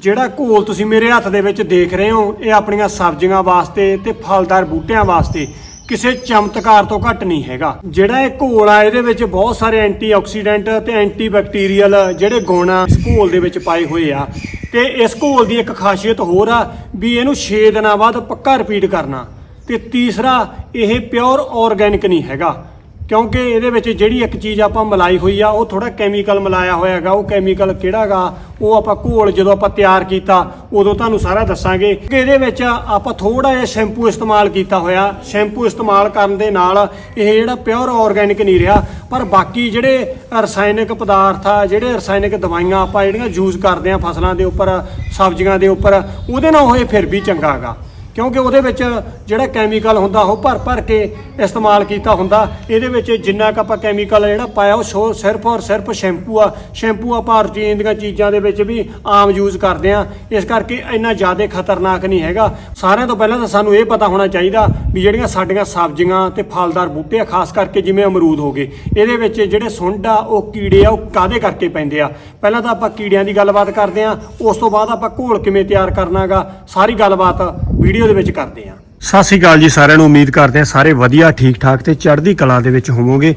ਜਿਹੜਾ ਘੋਲ ਤੁਸੀਂ ਮੇਰੇ ਹੱਥ ਦੇ ਵਿੱਚ ਦੇਖ ਰਹੇ ਹੋ, ਇਹ ਆਪਣੀਆਂ ਸਬਜ਼ੀਆਂ ਵਾਸਤੇ ਤੇ ਫਲਦਾਰ ਬੂਟਿਆਂ ਵਾਸਤੇ ਕਿਸੇ ਚਮਤਕਾਰ ਤੋਂ ਘੱਟ ਨਹੀਂ ਹੈਗਾ। ਜਿਹੜਾ ਇਹ ਘੋਲ ਆ, ਇਹਦੇ ਵਿੱਚ ਬਹੁਤ ਸਾਰੇ ਐਂਟੀਆਕਸੀਡੈਂਟ ਤੇ ਐਂਟੀਬੈਕਟੀਰੀਅਲ ਜਿਹੜੇ ਗੁਣ ਆ, ਇਸ ਘੋਲ ਦੇ ਵਿੱਚ ਪਾਏ ਹੋਏ ਆ। ਤੇ ਇਸ ਘੋਲ ਦੀ ਇੱਕ ਖਾਸੀਅਤ ਹੋਰ ਆ ਵੀ ਇਹਨੂੰ 6 ਦਿਨਾਂ ਬਾਅਦ ਪੱਕਾ ਰਿਪੀਟ ਕਰਨਾ। ਤੇ ਤੀਸਰਾ, ਇਹ ਪਿਓਰ ਆਰਗੈਨਿਕ ਨਹੀਂ ਹੈਗਾ। ਕਿਉਂਕਿ ਇਹਦੇ ਵਿੱਚ ਜਿਹੜੀ ਇੱਕ ਚੀਜ਼ ਆਪਾਂ ਮਿਲਾਈ ਹੋਈ ਆ, ਉਹ ਥੋੜਾ ਕੈਮੀਕਲ ਮਿਲਾਇਆ ਹੋਇਆ ਹੈਗਾ, ਉਹ ਕੈਮੀਕਲ ਕਿਹੜਾਗਾ ਉਹ ਆਪਾਂ ਘੋਲ ਜਦੋਂ ਆਪਾਂ ਤਿਆਰ ਕੀਤਾ, ਉਦੋਂ ਤੁਹਾਨੂੰ ਸਾਰਾ ਦੱਸਾਂਗੇ। ਕਿ ਇਹਦੇ ਵਿੱਚ ਆਪਾਂ ਥੋੜਾ ਜਿਹਾ ਸ਼ੈਂਪੂ ਇਸਤੇਮਾਲ ਕੀਤਾ ਹੋਇਆ ਸ਼ੈਂਪੂ ਇਸਤੇਮਾਲ ਕਰਨ ਦੇ ਨਾਲ ਇਹ ਜਿਹੜਾ ਪਿਓਰ ਆਰਗੈਨਿਕ ਨਹੀਂ ਰਿਹਾ, ਪਰ ਬਾਕੀ ਜਿਹੜੇ ਰਸਾਇਣਿਕ ਪਦਾਰਥ ਆ, ਜਿਹੜੇ ਰਸਾਇਣਿਕ ਦਵਾਈਆਂ ਆਪਾਂ ਜਿਹੜੀਆਂ ਯੂਜ਼ ਕਰਦੇ ਆ ਫਸਲਾਂ ਦੇ ਉੱਪਰ, ਸਬਜ਼ੀਆਂ ਦੇ ਉੱਪਰ, ਉਹਦੇ ਨਾਲ ਇਹ ਫਿਰ ਵੀ ਚੰਗਾ ਹੈਗਾ ਕਿਉਂਕਿ ਉਹਦੇ ਵਿੱਚ ਜਿਹੜਾ ਕੈਮੀਕਲ ਹੁੰਦਾ, ਉਹ ਭਰ ਭਰ ਕੇ ਇਸਤੇਮਾਲ ਕੀਤਾ ਹੁੰਦਾ। ਇਹਦੇ ਵਿੱਚ ਜਿੰਨਾ ਕ ਆਪਾਂ ਕੈਮੀਕਲ ਜਿਹੜਾ ਪਾਇਆ, ਉਹ ਸੋ- ਸਿਰਫ ਔਰ ਸਿਰਫ ਸ਼ੈਂਪੂ ਆ। ਸ਼ੈਂਪੂ ਆਪਾਂ ਰੂਟੀਨ ਦੀਆਂ ਚੀਜ਼ਾਂ ਦੇ ਵਿੱਚ ਵੀ ਆਮ ਯੂਜ਼ ਕਰਦੇ ਆ ਇਸ ਕਰਕੇ ਇੰਨਾ ਜ਼ਿਆਦਾ ਖਤਰਨਾਕ ਨਹੀਂ ਹੈਗਾ। ਸਾਰਿਆਂ ਤੋਂ ਪਹਿਲਾਂ ਤਾਂ ਸਾਨੂੰ ਇਹ ਪਤਾ ਹੋਣਾ ਚਾਹੀਦਾ ਵੀ ਜਿਹੜੀਆਂ ਸਾਡੀਆਂ ਸਬਜ਼ੀਆਂ ਤੇ ਫਲਦਾਰ ਬੂਟੇ ਆ, ਖਾਸ ਕਰਕੇ ਜਿਵੇਂ ਅਮਰੂਦ ਹੋ ਗਏ, ਇਹਦੇ ਵਿੱਚ ਜਿਹੜੇ ਸੁੰਡ ਆ, ਉਹ ਕੀੜੇ ਆ, ਉਹ ਕਾਦੇ ਕਰਕੇ ਪੈਂਦੇ ਆ? ਪਹਿਲਾਂ ਤਾਂ ਆਪਾਂ ਕੀੜਿਆਂ ਦੀ ਗੱਲਬਾਤ ਕਰਦੇ ਆ ਉਸ ਤੋਂ ਬਾਅਦ ਆਪਾਂ ਘੋਲ ਕਿਵੇਂ ਤਿਆਰ ਕਰਨਾਗਾ? ਸਾਰੀ ਗੱਲਬਾਤ ਵੀਡੀਓ ਦੇ ਵਿੱਚ ਕਰਦੇ ਆ ਸਤਿ ਸ਼੍ਰੀ ਅਕਾਲ ਜੀ ਸਾਰਿਆਂ ਨੂੰ, ਉਮੀਦ ਕਰਦੇ ਆ ਸਾਰੇ ਵਧੀਆ ਠੀਕ ਠਾਕ ਤੇ ਚੜ੍ਹਦੀ ਕਲਾ ਦੇ ਵਿੱਚ ਹੋਵੋਗੇ।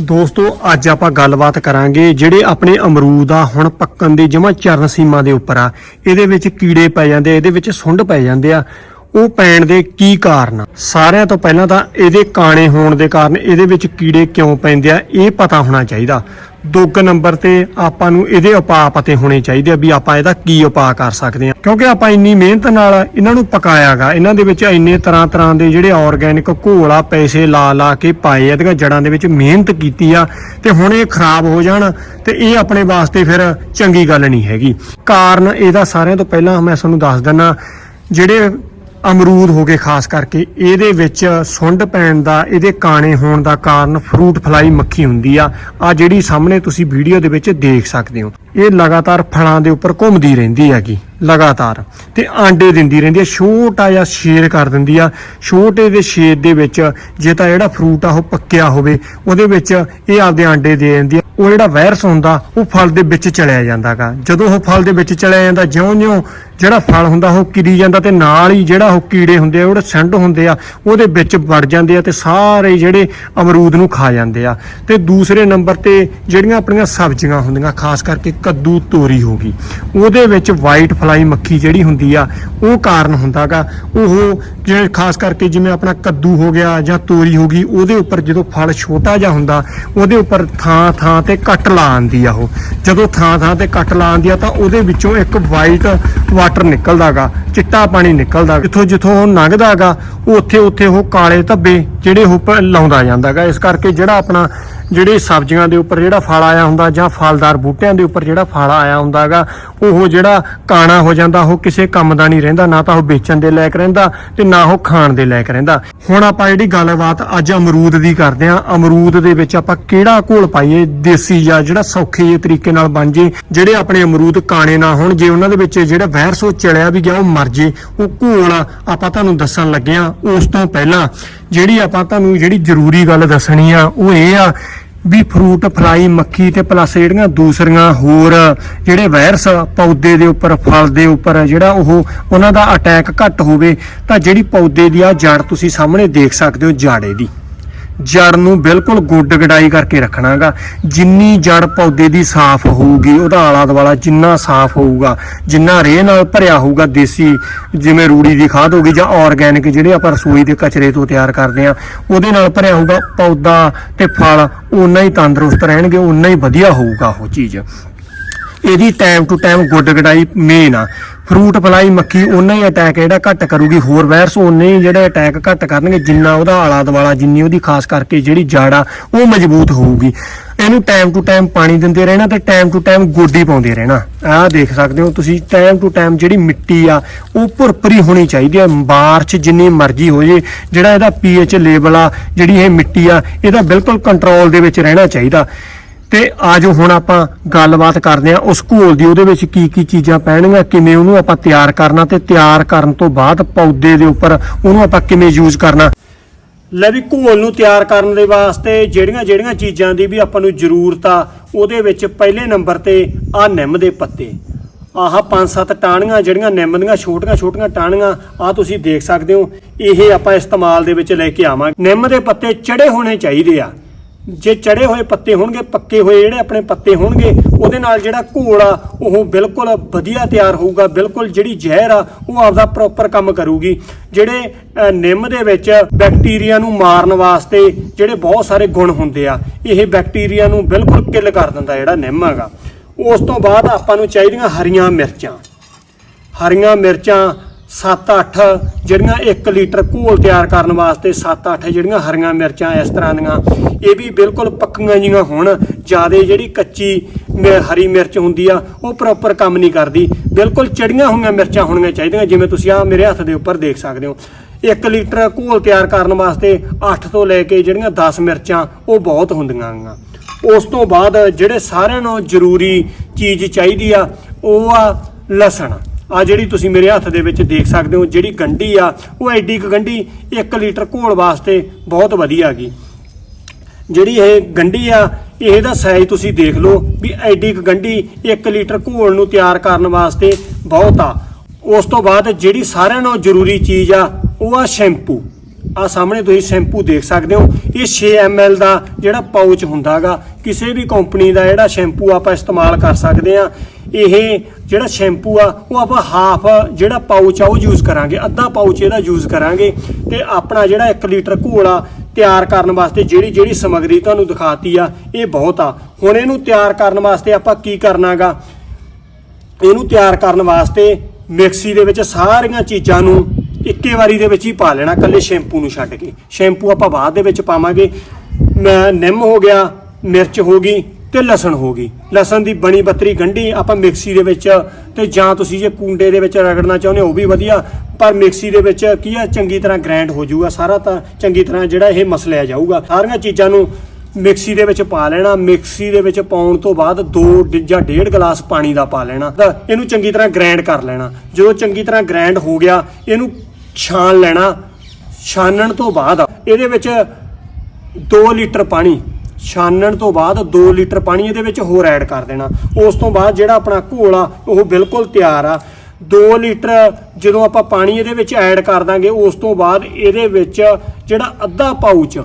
ਦੋਸਤੋ, ਅੱਜ ਆਪਾਂ ਗੱਲਬਾਤ ਕਰਾਂਗੇ ਜਿਹੜੇ ਆਪਣੇ ਅਮਰੂਦ ਆ, ਹੁਣ ਪੱਕਣ ਦੀ ਜਮਾ ਚਰਨ ਸੀਮਾ ਦੇ ਉੱਪਰ ਆ। ਇਹਦੇ ਵਿੱਚ ਕੀੜੇ ਪੈ ਜਾਂਦੇ ਇਹਦੇ ਵਿੱਚ ਸੁੰਡ ਪੈ ਜਾਂਦੇ ਆ। ਉਹ ਪੈਣ ਦੇ ਕੀ ਕਾਰਨ ਸਾਰਿਆਂ ਤੋਂ ਪਹਿਲਾਂ ਤਾਂ ਇਹਦੇ ਕਾਣੇ ਹੋਣ ਦੇ ਕਾਰਨ ਇਹਦੇ ਵਿੱਚ ਕੀੜੇ ਕਿਉਂ ਪੈਂਦੇ ਆ, ਇਹ ਪਤਾ ਹੋਣਾ ਚਾਹੀਦਾ। ਦੁੱਗ ਨੰਬਰ ਤੇ ਆਪਾਂ ਨੂੰ ਇਹਦੇ ਉਪਾਅ ਪਤੇ ਹੋਣੇ ਚਾਹੀਦੇ ਆ ਵੀ ਆਪਾਂ ਇਹਦਾ ਕੀ ਉਪਾਅ ਕਰ ਸਕਦੇ ਆ। ਕਿਉਂਕਿ ਆਪਾਂ ਇੰਨੀ ਮਿਹਨਤ ਨਾਲ ਇਹਨਾਂ ਨੂੰ ਪਕਾਇਆਗਾ, ਇਹਨਾਂ ਦੇ ਵਿੱਚ ਇੰਨੇ ਤਰ੍ਹਾਂ ਤਰ੍ਹਾਂ ਦੇ ਜਿਹੜੇ ਆਰਗੈਨਿਕ ਘੋਲ ਆ, ਪੈਸੇ ਲਾ ਲਾ ਕੇ ਪਾਏ ਆ, ਇਹਦੀਆਂ ਜੜਾਂ ਦੇ ਵਿੱਚ ਮਿਹਨਤ ਕੀਤੀ ਆ ਤੇ ਹੁਣ ਇਹ ਖਰਾਬ ਹੋ ਜਾਣ ਤੇ ਇਹ ਆਪਣੇ ਵਾਸਤੇ ਫਿਰ ਚੰਗੀ ਗੱਲ ਨਹੀਂ ਹੈਗੀ। ਕਾਰਨ ਇਹਦਾ ਸਾਰਿਆਂ ਤੋਂ ਪਹਿਲਾਂ ਮੈਂ ਤੁਹਾਨੂੰ ਦੱਸ ਦਿੰਨਾ ਜਿਹੜੇ ਅਮਰੂਦ ਹੋ ਗਏ, ਖਾਸ ਕਰਕੇ ਇਹਦੇ ਵਿੱਚ ਸੁੰਡ ਪੈਣ ਦਾ, ਇਹਦੇ ਕਾਣੇ ਹੋਣ ਦਾ ਕਾਰਨ ਫਰੂਟ ਫਲਾਈ ਮੱਖੀ ਹੁੰਦੀ ਆ। ਆ ਜਿਹੜੀ ਸਾਹਮਣੇ ਤੁਸੀਂ ਵੀਡੀਓ ਦੇ ਵਿੱਚ ਦੇਖ ਸਕਦੇ ਹੋ। ਇਹ ਲਗਾਤਾਰ ਫਲਾਂ ਦੇ ਉੱਪਰ ਘੁੰਮਦੀ ਰਹਿੰਦੀ ਹੈਗੀ, ਲਗਾਤਾਰ। ਤੇ ਆਂਡੇ ਦਿੰਦੀ ਰਹਿੰਦੀ ਹੈ, ਛੋਟਾ ਜਿਹਾ ਸ਼ੇਰ ਕਰ ਦਿੰਦੀ ਆ। ਛੋਟੇ ਦੇ ਸ਼ੇਰ ਦੇ ਵਿੱਚ ਜੇ ਤਾਂ ਜਿਹੜਾ ਫਰੂਟ ਆ ਉਹ ਪੱਕਿਆ ਹੋਵੇ, ਉਹਦੇ ਵਿੱਚ ਇਹ ਆਪਦੇ ਆਂਡੇ ਦੇ ਦਿੰਦੀ ਆ। ਉਹ ਜਿਹੜਾ ਵਾਇਰਸ ਹੁੰਦਾ, ਉਹ ਫਲ ਦੇ ਵਿੱਚ ਚਲਿਆ ਜਾਂਦਾਗਾ। ਜਦੋਂ ਉਹ ਫਲ ਦੇ ਵਿੱਚ ਚਲਿਆ ਜਾਂਦਾ, ਜਿਉਂ-ਜਿਉਂ ਜਿਹੜਾ ਫਲ ਹੁੰਦਾ, ਉਹ ਕਿਰੀ ਜਾਂਦਾ ਤੇ ਨਾਲ ਹੀ ਜਿਹੜਾ ਉਹ ਕੀੜੇ ਹੁੰਦੇ ਆ ਜਿਹੜੇ ਸੰਡ ਹੁੰਦੇ ਆ, ਉਹਦੇ ਵਿੱਚ ਵੜ ਜਾਂਦੇ ਆ ਤੇ ਸਾਰੇ ਜਿਹੜੇ ਅਮਰੂਦ ਨੂੰ ਖਾ ਜਾਂਦੇ ਆ। ਤੇ ਦੂਸਰੇ ਨੰਬਰ ਤੇ ਜਿਹੜੀਆਂ ਆਪਣੀਆਂ ਸਬਜ਼ੀਆਂ ਹੁੰਦੀਆਂ, ਖਾਸ ਕਰਕੇ ਕੱਦੂ ਤੋਰੀ ਹੋ ਗਈ। ਉਹਦੇ ਵਿੱਚ ਵਾਈਟ ਫਲਾਈ ਮੱਖੀ ਜਿਹੜੀ ਹੁੰਦੀ ਆ, ਉਹ ਕਾਰਨ ਹੁੰਦਾਗਾ। ਉਹ ਜਿਹੜੇ ਖਾਸ ਕਰਕੇ ਜਿਵੇਂ ਆਪਣਾ ਕੱਦੂ ਹੋ ਗਿਆ ਜਾਂ ਤੋਰੀ ਹੋ ਗਈ, ਉਹਦੇ ਉੱਪਰ ਜਦੋਂ ਫਲ ਛੋਟਾ ਜਿਹਾ ਹੁੰਦਾ, ਉਹਦੇ ਉੱਪਰ ਥਾਂ ਥਾਂ ਤੇ ਕੱਟ ਲਾ ਆਂਦੀ ਆ ਉਹ। ਜਦੋਂ ਥਾਂ ਥਾਂ ਤੇ ਕੱਟ ਲਾ ਆਂਦੀ ਆ ਤਾਂ ਉਹਦੇ ਵਿੱਚੋਂ ਇੱਕ ਵਾਈਟ ਵਾਟਰ ਨਿਕਲਦਾਗਾ, ਚਿੱਟਾ ਪਾਣੀ ਨਿਕਲਦਾ। ਜਿੱਥੋਂ ਜਿੱਥੋਂ ਉਹ ਲੰਘਦਾਗਾ, ਉੱਥੇ ਉੱਥੇ ਉਹ ਕਾਲੇ ਧੱਬੇ ਜਿਹੜੇ ਉਹ ਪ- ਲਾਉਂਦਾ ਜਾਂਦਾਗਾ। ਇਸ ਕਰਕੇ ਜਿਹੜਾ ਆਪਣਾ ਜਿਹੜੇ ਸਬਜ਼ੀਆਂ ਦੇ ਉੱਪਰ ਜਿਹੜਾ ਫਲ ਆਇਆ ਹੁੰਦਾ ਜਾਂ ਫਲਦਾਰ ਬੂਟਿਆਂ ਦੇ ਉੱਪਰ ਜਿਹੜਾ ਫਲ ਆਇਆ ਹੁੰਦਾਗਾ, ਉਹ ਜਿਹੜਾ ਕਾਣਾ ਹੋ ਜਾਂਦਾ, ਉਹ ਕਿਸੇ ਕੰਮ ਦਾ ਨਹੀਂ ਰਹਿੰਦਾ, ਨਾ ਤਾਂ ਉਹ ਵੇਚਣ ਦੇ ਲਾਇਕ ਰਹਿੰਦਾ ਤੇ ਨਾ ਉਹ ਖਾਣ ਦੇ ਲਾਇਕ ਰਹਿੰਦਾ। ਹੁਣ ਆਪਾਂ ਜਿਹੜੀ ਗੱਲਬਾਤ ਅੱਜ ਅਮਰੂਦ ਦੀ ਕਰਦੇ ਆਂ ਅਮਰੂਦ ਦੇ ਵਿੱਚ ਆਪਾਂ ਕਿਹੜਾ ਘੋਲ ਪਾਈਏ? ਦੇਸੀ ਜਾਂ ਜਿਹੜਾ ਸੌਖੇ ਜਿਹੇ ਤਰੀਕੇ ਨਾਲ ਬਣ ਜੇ, ਜਿਹੜੇ ਆਪਣੇ ਅਮਰੂਦ ਕਾਣੇ ਨਾ ਹੋਣ, ਜੇ ਉਹਨਾਂ ਦੇ ਵਿੱਚ ਜਿਹੜਾ ਵਾਇਰਸ ਉਹ ਚਲਿਆ ਵੀ ਗਿਆ, ਉਹ ਮਰ ਜੇ, ਉਹ ਘੋਲ ਆਪਾਂ ਤੁਹਾਨੂੰ ਦੱਸਣ ਲੱਗੇ ਆਂ ਉਸ ਤੋਂ ਪਹਿਲਾਂ ਜਿਹੜੀ ਆਪਾਂ ਤੁਹਾਨੂੰ ਜਿਹੜੀ ਜ਼ਰੂਰੀ ਗੱਲ ਦੱਸਣੀ ਆ, ਉਹ ਇਹ ਆ ਵੀ ਫਰੂਟ ਫਲਾਈ ਮੱਖੀ ਤੇ ਪਲੱਸ ਜਿਹੜੀਆਂ ਦੂਸਰੀਆਂ ਹੋਰ ਜਿਹੜੇ ਵਾਇਰਸ ਪੌਦੇ ਦੇ ਉੱਪਰ, ਫਲ ਦੇ ਉੱਪਰ ਜਿਹੜਾ ਉਹ ਉਹਨਾਂ ਦਾ ਅਟੈਕ ਘੱਟ ਹੋਵੇ, ਤਾਂ ਜਿਹੜੀ ਪੌਦੇ ਦੀ ਆ ਜੜ ਤੁਸੀਂ ਸਾਹਮਣੇ ਦੇਖ ਸਕਦੇ ਹੋ, ਜਾੜੇ ਦੀ। ਜੜ ਨੂੰ ਬਿਲਕੁਲ ਗੁੱਡ ਗਡਾਈ ਕਰਕੇ ਰੱਖਣਾਗਾ। ਜਿੰਨੀ ਜੜ ਪੌਦੇ ਦੀ ਸਾਫ਼ ਹੋਊਗੀ, ਉਹਦਾ ਆਲਾ ਦੁਆਲਾ ਜਿੰਨਾ ਸਾਫ਼ ਹੋਊਗਾ, ਜਿੰਨਾ ਰੇਹ ਨਾਲ ਭਰਿਆ ਹੋਊਗਾ ਦੇਸੀ, ਜਿਵੇਂ ਰੂੜੀ ਦੀ ਖਾਦ ਹੋਗੀ ਜਾਂ ਆਰਗੈਨਿਕ ਜਿਹੜੇ ਆਪਾਂ ਰਸੋਈ ਦੇ ਕਚਰੇ ਤੋਂ ਤਿਆਰ ਕਰਦੇ ਆ ਉਹਦੇ ਨਾਲ ਭਰਿਆ ਹੋਊਗਾ ਪੌਦਾ ਤੇ ਫਲ ਉਨਾ ਹੀ ਤੰਦਰੁਸਤ ਰਹਿਣਗੇ ਉਨਾ ਹੀ ਵਧੀਆ ਹੋਊਗਾ ਉਹ ਚੀਜ਼। ਇਹਦੀ ਟਾਈਮ ਟੂ ਟਾਈਮ ਗੁੱਡ ਗਡਾਈ ਮੇਨ ਆ। ਫਰੂਟ ਫਲਾਈ ਮੱਖੀ ਉਹਨਾਂ ਹੀ ਅਟੈਕ ਜਿਹੜਾ ਘੱਟ ਕਰੂਗੀ। ਹੋਰ ਵਾਇਰਸ ਉਨੇ ਹੀ ਜਿਹੜੇ ਅਟੈਕ ਘੱਟ ਕਰਨਗੇ, ਜਿੰਨਾ ਉਹਦਾ ਆਲਾ ਦੁਆਲਾ, ਜਿੰਨੀ ਉਹਦੀ ਖਾਸ ਕਰਕੇ ਜਿਹੜੀ ਜੜ ਆ ਉਹ ਮਜ਼ਬੂਤ ਹੋਊਗੀ। ਇਹਨੂੰ ਟਾਈਮ ਟੂ ਟਾਈਮ ਪਾਣੀ ਦਿੰਦੇ ਰਹਿਣਾ ਤੇ ਟਾਈਮ ਟੂ ਟਾਈਮ ਗੋਡੀ ਪਾਉਂਦੇ ਰਹਿਣਾ। ਆਹ ਦੇਖ ਸਕਦੇ ਹੋ ਤੁਸੀਂ ਟਾਈਮ ਟੂ ਟਾਈਮ ਜਿਹੜੀ ਮਿੱਟੀ ਆ, ਉਹ ਭੁਰਭਰੀ ਹੋਣੀ ਚਾਹੀਦੀ ਆ। ਬਾਰਿਸ਼ ਜਿੰਨੀ ਮਰਜ਼ੀ ਹੋ ਜੇ ਜਿਹੜਾ ਇਹਦਾ ਪੀਐਚ ਲੈਵਲ ਆ, ਜਿਹੜੀ ਇਹ ਮਿੱਟੀ ਆ, ਇਹਦਾ ਬਿਲਕੁਲ ਕੰਟਰੋਲ ਦੇ ਵਿੱਚ ਰਹਿਣਾ ਚਾਹੀਦਾ। ਤੇ ਆਜੋ ਹੁਣ ਆਪਾਂ ਗੱਲਬਾਤ ਕਰਦੇ ਆ ਉਸ ਘੋਲ ਦੀ, ਉਹਦੇ ਵਿੱਚ ਕੀ ਕੀ ਚੀਜ਼ਾਂ ਪੈਣਗੀਆਂ, ਕਿਵੇਂ ਉਹਨੂੰ ਆਪਾਂ ਤਿਆਰ ਕਰਨਾ ਤੇ ਤਿਆਰ ਕਰਨ ਤੋਂ ਬਾਅਦ ਪੌਦੇ ਦੇ ਉੱਪਰ ਉਹਨੂੰ ਆਪਾਂ ਕਿਵੇਂ ਯੂਜ਼ ਕਰਨਾ। ਲੈ ਵੀ ਘੋਲ ਨੂੰ ਤਿਆਰ ਕਰਨ ਦੇ ਵਾਸਤੇ ਜਿਹੜੀਆਂ ਜਿਹੜੀਆਂ ਚੀਜ਼ਾਂ ਦੀ ਵੀ ਆਪਾਂ ਨੂੰ ਜ਼ਰੂਰਤ ਆ, ਉਹਦੇ ਵਿੱਚ ਪਹਿਲੇ ਨੰਬਰ ਤੇ ਆ ਨਿੰਮ ਦੇ ਪੱਤੇ। ਆਹ ਪੰਜ ਸੱਤ ਟਾਹਣੀਆਂ ਜਿਹੜੀਆਂ ਨਿੰਮ ਦੀਆਂ ਛੋਟੀਆਂ ਛੋਟੀਆਂ ਟਾਹਣੀਆਂ ਆ ਤੁਸੀਂ ਦੇਖ ਸਕਦੇ ਹੋ, ਇਹ ਆਪਾਂ ਇਸਤੇਮਾਲ ਦੇ ਵਿੱਚ ਲੈ ਕੇ ਆਵਾਂਗੇ। ਨਿੰਮ ਦੇ ਪੱਤੇ ਚੜੇ ਹੋਣੇ ਚਾਹੀਦੇ ਆ। ਜੇ ਚੜੇ ਹੋਏ ਪੱਤੇ ਹੋਣਗੇ, ਪੱਕੇ ਹੋਏ ਜਿਹੜੇ ਆਪਣੇ ਪੱਤੇ ਹੋਣਗੇ, ਉਹਦੇ ਨਾਲ ਜਿਹੜਾ ਘੋਲ ਆ, ਉਹ ਬਿਲਕੁਲ ਵਧੀਆ ਤਿਆਰ ਹੋਊਗਾ, ਬਿਲਕੁਲ ਜਿਹੜੀ ਜ਼ਹਿਰ ਆ, ਉਹ ਆਪਦਾ ਪ੍ਰੋਪਰ ਕੰਮ ਕਰੂਗੀ। ਜਿਹੜੇ ਨਿੰਮ ਦੇ ਵਿੱਚ ਬੈਕਟੀਰੀਆ ਨੂੰ ਮਾਰਨ ਵਾਸਤੇ ਜਿਹੜੇ ਬਹੁਤ ਸਾਰੇ ਗੁਣ ਹੁੰਦੇ ਆ, ਇਹ ਬੈਕਟੀਰੀਆ ਨੂੰ ਬਿਲਕੁਲ ਕਿਲ ਕਰ ਦਿੰਦਾ ਜਿਹੜਾ ਨਿੰਮ ਹੈਗਾ। ਉਸ ਤੋਂ ਬਾਅਦ ਆਪਾਂ ਨੂੰ ਚਾਹੀਦੀਆਂ ਹਰੀਆਂ ਮਿਰਚਾਂ। ਹਰੀਆਂ ਮਿਰਚਾਂ 7-8 ਜਿਹੜੀਆਂ 1 ਲੀਟਰ ਘੋਲ ਤਿਆਰ ਕਰਨ ਵਾਸਤੇ 7-8 ਜਿਹੜੀਆਂ ਹਰੀਆਂ ਮਿਰਚਾਂ ਇਸ ਤਰ੍ਹਾਂ ਦੀਆਂ, ਇਹ ਵੀ ਬਿਲਕੁਲ ਪੱਕੀਆਂ ਜੀਆਂ ਹੋਣ। ਜਿਆਦੇ ਜਿਹੜੀ ਕੱਚੀ ਮਿ- ਹਰੀ ਮਿਰਚ ਹੁੰਦੀ ਆ, ਉਹ ਪ੍ਰੋਪਰ ਕੰਮ ਨਹੀਂ ਕਰਦੀ। ਬਿਲਕੁਲ ਚੜੀਆਂ ਹੋਈਆਂ ਮਿਰਚਾਂ ਹੋਣੀਆਂ ਚਾਹੀਦੀਆਂ, ਜਿਵੇਂ ਤੁਸੀਂ ਆ ਮੇਰੇ ਹੱਥ ਦੇ ਉੱਪਰ ਦੇਖ ਸਕਦੇ ਹੋ। 1 ਲੀਟਰ ਘੋਲ ਤਿਆਰ ਕਰਨ ਵਾਸਤੇ 8 ਤੋਂ ਲੈ ਕੇ ਜਿਹੜੀਆਂ 10 ਮਿਰਚਾਂ, ਉਹ ਬਹੁਤ ਹੁੰਦੀਆਂ ਗੀਆਂ। ਉਸ ਤੋਂ ਬਾਅਦ ਜਿਹੜੇ ਸਾਰਿਆਂ ਨੂੰ ਜ਼ਰੂਰੀ ਚੀਜ਼ ਚਾਹੀਦੀ ਆ, ਉਹ ਆ ਲਸਣ। ਆ ਜਿਹੜੀ ਤੁਸੀਂ ਮੇਰੇ ਹੱਥ ਦੇ ਵਿੱਚ ਦੇਖ ਸਕਦੇ ਹੋ, ਜਿਹੜੀ ਗੰਢੀ ਆ, ਉਹ ਐਡੀ ਕੁ ਗੰਢੀ 1 ਲੀਟਰ ਘੋਲ ਵਾਸਤੇ ਬਹੁਤ ਵਧੀਆ ਗਈ ਜਿਹੜੀ ਇਹ ਗੰਢੀ ਆ, ਇਹਦਾ ਸਾਈਜ਼ ਤੁਸੀਂ ਦੇਖ ਲਓ ਵੀ ਐਡੀ ਕੁ ਗੰਢੀ 1 ਲੀਟਰ ਘੋਲ ਨੂੰ ਤਿਆਰ ਕਰਨ ਵਾਸਤੇ ਬਹੁਤ ਆ। ਉਸ ਤੋਂ ਬਾਅਦ ਜਿਹੜੀ ਸਾਰਿਆਂ ਨਾਲੋਂ ਜ਼ਰੂਰੀ ਚੀਜ਼ ਆ, ਉਹ ਆ ਸ਼ੈਂਪੂ। ਆ ਸਾਹਮਣੇ ਤੁਸੀਂ ਸ਼ੈਂਪੂ ਦੇਖ ਸਕਦੇ ਹੋ, ਇਹ 6 ml ਦਾ ਜਿਹੜਾ ਪਾਊਚ ਹੁੰਦਾਗਾ, ਕਿਸੇ ਵੀ ਕੰਪਨੀ ਦਾ ਜਿਹੜਾ ਸ਼ੈਂਪੂ ਆਪਾਂ ਇਸਤੇਮਾਲ ਕਰ ਸਕਦੇ ਆ ਇਹ ਜਿਹੜਾ ਸ਼ੈਂਪੂ ਆ, ਉਹ ਆਪਾਂ ਹਾਫ ਜਿਹੜਾ ਪਾਊਚ ਆ, ਉਹ ਯੂਜ਼ ਕਰਾਂਗੇ। ਅੱਧਾ ਪਾਊਚ ਇਹਦਾ ਯੂਜ਼ ਕਰਾਂਗੇ ਤੇ ਆਪਣਾ ਜਿਹੜਾ 1 ਲੀਟਰ ਘੋਲ ਆ, ਤਿਆਰ ਕਰਨ ਵਾਸਤੇ ਜਿਹੜੀ ਜਿਹੜੀ ਸਮੱਗਰੀ ਤੁਹਾਨੂੰ ਦਿਖਾਤੀ ਆ, ਇਹ ਬਹੁਤ ਆ। ਹੁਣ ਇਹਨੂੰ ਤਿਆਰ ਕਰਨ ਵਾਸਤੇ ਆਪਾਂ ਕੀ ਕਰਨਾਗਾ? ਇਹਨੂੰ ਤਿਆਰ ਕਰਨ ਵਾਸਤੇ ਮਿਕਸੀ ਦੇ ਵਿੱਚ ਸਾਰੀਆਂ ਚੀਜ਼ਾਂ ਨੂੰ ਇੱਕੇ ਵਾਰੀ ਦੇ ਵਿੱਚ ਹੀ ਪਾ ਲੈਣਾ ਕੱਲੇ ਸ਼ੈਂਪੂ ਨੂੰ ਛੱਡ ਕੇ। ਸ਼ੈਂਪੂ ਆਪਾਂ ਬਾਅਦ ਦੇ ਵਿੱਚ ਪਾਵਾਂਗੇ। ਮੈਂ ਨਿੰਮ ਹੋ ਗਿਆ, ਮਿਰਚ ਹੋ ਗਈ ਤੇ ਲਸਣ ਹੋ ਗਈ। ਲਸਣ ਦੀ ਬਣੀ ਬੱਤਰੀ ਗੰਢੀ ਆਪਾਂ ਮਿਕਸੀ ਦੇ ਵਿੱਚ ਤੇ ਜਾਂ ਤੁਸੀਂ ਜੇ ਕੁੰਡੇ ਦੇ ਵਿੱਚ ਰਗੜਨਾ ਚਾਹੁੰਦੇ ਹੋ, ਉਹ ਵੀ ਵਧੀਆ। ਪਰ ਮਿਕਸੀ ਦੇ ਵਿੱਚ ਕੀ ਆ, ਚੰਗੀ ਤਰ੍ਹਾਂ ਗ੍ਰਾਈਂਡ ਹੋ ਜਾਊਗਾ ਸਾਰਾ ਤਾਂ ਚੰਗੀ ਤਰ੍ਹਾਂ ਜਿਹੜਾ ਇਹ ਮਸਲਿਆ ਜਾਊਗਾ। ਸਾਰੀਆਂ ਚੀਜ਼ਾਂ ਨੂੰ ਮਿਕਸੀ ਦੇ ਵਿੱਚ ਪਾ ਲੈਣਾ। ਮਿਕਸੀ ਦੇ ਵਿੱਚ ਪਾਉਣ ਤੋਂ ਬਾਅਦ 2 ਜਾਂ 1.5 ਗਲਾਸ ਪਾਣੀ ਦਾ ਪਾ ਲੈਣਾ। ਤਾਂ ਇਹਨੂੰ ਚੰਗੀ ਤਰ੍ਹਾਂ ਗ੍ਰਾਈਂਡ ਕਰ ਲੈਣਾ। ਜਦੋਂ ਚੰਗੀ ਤਰ੍ਹਾਂ ਗ੍ਰਾਈਂਡ ਹੋ ਗਿਆ, ਇਹਨੂੰ ਛਾਣ ਲੈਣਾ। ਛਾਨਣ ਤੋਂ ਬਾਅਦ ਇਹਦੇ ਵਿੱਚ 2 ਲੀਟਰ ਪਾਣੀ ਛਾਨਣ ਤੋਂ ਬਾਅਦ 2 ਲੀਟਰ ਪਾਣੀ ਇਹਦੇ ਵਿੱਚ ਹੋਰ ਐਡ ਕਰ ਦੇਣਾ। ਉਸ ਤੋਂ ਬਾਅਦ ਜਿਹੜਾ ਆਪਣਾ ਘੋਲ ਆ, ਉਹ ਬਿਲਕੁਲ ਤਿਆਰ ਆ। 2 ਲੀਟਰ ਜਦੋਂ ਆਪਾਂ ਪਾਣੀ ਇਹਦੇ ਵਿੱਚ ਐਡ ਕਰ ਦਾਂਗੇ, ਉਸ ਤੋਂ ਬਾਅਦ ਇਹਦੇ ਵਿੱਚ ਜਿਹੜਾ ਅੱਧਾ ਪਾਊਚ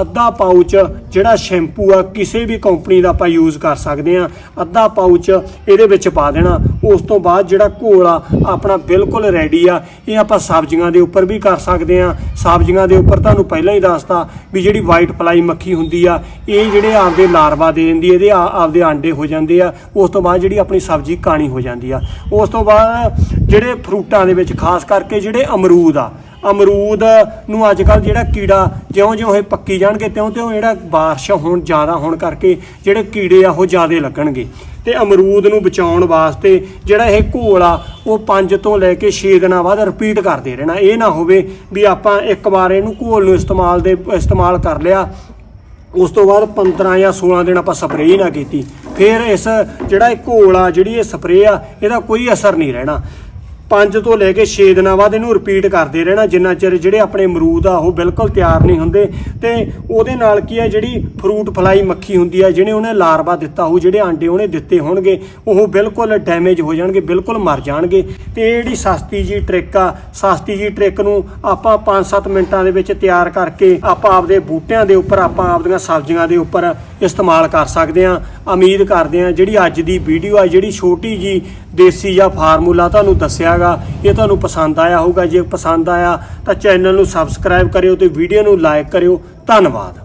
ਅੱਧਾ ਪਾਊਚ ਜਿਹੜਾ ਸ਼ੈਂਪੂ ਆ, ਕਿਸੇ ਵੀ ਕੰਪਨੀ ਦਾ ਆਪਾਂ ਯੂਜ਼ ਕਰ ਸਕਦੇ ਆ, ਅੱਧਾ ਪਾਊਚ ਇਹਦੇ ਵਿੱਚ ਪਾ ਦੇਣਾ। ਉਸ ਤੋਂ ਬਾਅਦ ਜਿਹੜਾ ਘੋਲ ਆ, ਆਪਣਾ ਬਿਲਕੁਲ ਰੈਡੀ ਆ। ਇਹ ਆਪਾਂ ਸਬਜ਼ੀਆਂ ਦੇ ਉੱਪਰ ਵੀ ਕਰ ਸਕਦੇ ਆ। ਸਬਜ਼ੀਆਂ ਦੇ ਉੱਪਰ ਤੁਹਾਨੂੰ ਪਹਿਲਾਂ ਹੀ ਦੱਸਤਾ ਵੀ ਜਿਹੜੀ ਵਾਈਟ ਫਲਾਈ ਮੱਖੀ ਹੁੰਦੀ ਆ, ਇਹ ਜਿਹੜੇ ਆਪਦੇ ਲਾਰਵਾ ਦੇ ਦਿੰਦੀ ਇਹਦੇ ਆ- ਆਪਦੇ ਆਂਡੇ ਹੋ ਜਾਂਦੇ ਆ। ਉਸ ਤੋਂ ਬਾਅਦ ਜਿਹੜੀ ਆਪਣੀ ਸਬਜ਼ੀ ਕਾਣੀ ਹੋ ਜਾਂਦੀ ਆ। ਉਸ ਤੋਂ ਬਾਅਦ ਜਿਹੜੇ ਫਰੂਟਾਂ ਦੇ ਵਿੱਚ, ਖਾਸ ਕਰਕੇ ਜਿਹੜੇ ਅਮਰੂਦ ਆ ਅਮਰੂਦ ਨੂੰ ਅੱਜ ਕੱਲ ਜਿਹੜਾ ਕੀੜਾ ਜਿਉਂ-ਜਿਉਂ ਇਹ ਪੱਕੀ ਜਾਣਗੇ, ਤਿਉਂ-ਤਿਉਂ ਜਿਹੜਾ ਬਾਰਿਸ਼ ਹੋਣ, ਜ਼ਿਆਦਾ ਹੋਣ ਕਰਕੇ ਜਿਹੜੇ ਕੀੜੇ ਆ ਉਹ ਜ਼ਿਆਦਾ ਲੱਗਣਗੇ। ਤੇ ਅਮਰੂਦ ਨੂੰ ਬਚਾਉਣ ਵਾਸਤੇ ਜਿਹੜਾ ਇਹ ਘੋਲ ਆ, ਉਹ 5 ਤੋਂ ਲੈ ਕੇ 6 ਦਿਨਾਂ ਬਾਅਦ ਰਿਪੀਟ ਕਰਦੇ ਰਹਿਣਾ। ਇਹ ਨਾ ਹੋਵੇ ਵੀ ਆਪਾਂ ਇੱਕ ਵਾਰ ਇਹਨੂੰ ਘੋਲ ਨੂੰ ਇਸਤੇਮਾਲ ਦੇ, ਇਸਤੇਮਾਲ ਕਰ ਲਿਆ, ਉਸ ਤੋਂ ਬਾਅਦ 15 ਜਾਂ 16 ਦਿਨ ਆਪਾਂ ਸਪਰੇਅ ਹੀ ਨਾ ਕੀਤੀ। ਫਿਰ ਇਸ ਜਿਹੜਾ ਇਹ ਘੋਲ ਆ, ਜਿਹੜੀ ਇਹ ਸਪਰੇਅ ਆ, ਇਹਦਾ ਕੋਈ ਅਸਰ ਨਹੀਂ ਰਹਿਣਾ। 5 ਤੋਂ ਲੈ ਕੇ 6 ਦਿਨਾਂ ਬਾਅਦ ਇਹਨੂੰ ਰਿਪੀਟ ਕਰਦੇ ਰਹਿਣਾ, ਜਿੰਨਾ ਚਿਰ ਜਿਹੜੇ ਆਪਣੇ ਅਮਰੂਦ ਆ, ਉਹ ਬਿਲਕੁਲ ਤਿਆਰ ਨਹੀਂ ਹੁੰਦੇ। ਤੇ ਉਹਦੇ ਨਾਲ ਕੀ ਹੈ ਜਿਹੜੀ ਫਰੂਟ ਫਲਾਈ ਮੱਖੀ ਹੁੰਦੀ ਆ, ਜਿਹਨੇ ਉਹਨੇ ਲਾਰਵਾ ਦਿੱਤਾ ਹੋ ਜਿਹੜੇ ਆਂਡੇ ਉਹਨੇ ਦਿੱਤੇ ਹੋਣਗੇ, ਉਹ ਬਿਲਕੁਲ ਡੈਮੇਜ ਹੋ ਜਾਣਗੇ, ਬਿਲਕੁਲ ਮਰ ਜਾਣਗੇ। ਤੇ ਇਹ ਜਿਹੜੀ ਸਸਤੀ ਜੀ ਟ੍ਰਿਕ ਆ, ਸਸਤੀ ਜੀ ਟ੍ਰਿਕ ਨੂੰ ਆਪਾਂ 5-7 ਮਿੰਟਾਂ ਦੇ ਵਿੱਚ ਤਿਆਰ ਕਰਕੇ ਆਪਾਂ ਆਪਦੇ ਬੂਟਿਆਂ ਦੇ ਉੱਪਰ, ਆਪਾਂ ਆਪਦੀਆਂ ਸਬਜ਼ੀਆਂ ਦੇ ਉੱਪਰ ਇਸਤੇਮਾਲ ਕਰ ਸਕਦੇ ਹਾਂ। ਉਮੀਦ ਕਰਦੇ ਹਾਂ ਜਿਹੜੀ ਅੱਜ ਦੀ ਵੀਡੀਓ ਆ, ਜਿਹੜੀ ਛੋਟੀ ਜੀ ਦੇਸੀ ਜਾਂ ਫਾਰਮੂਲਾ ਤੁਹਾਨੂੰ ਦੱਸਿਆ ਦੱਸਿਆਗਾ ਇਹ ਤੁਹਾਨੂੰ ਪਸੰਦ ਆਇਆ ਹੋਊਗਾ। ਜੇ ਪਸੰਦ ਆਇਆ ਤਾਂ ਚੈਨਲ ਨੂੰ ਸਬਸਕ੍ਰਾਈਬ ਕਰਿਓ ਤੇ ਵੀਡੀਓ ਨੂੰ ਲਾਈਕ ਕਰਿਓ। ਧੰਨਵਾਦ।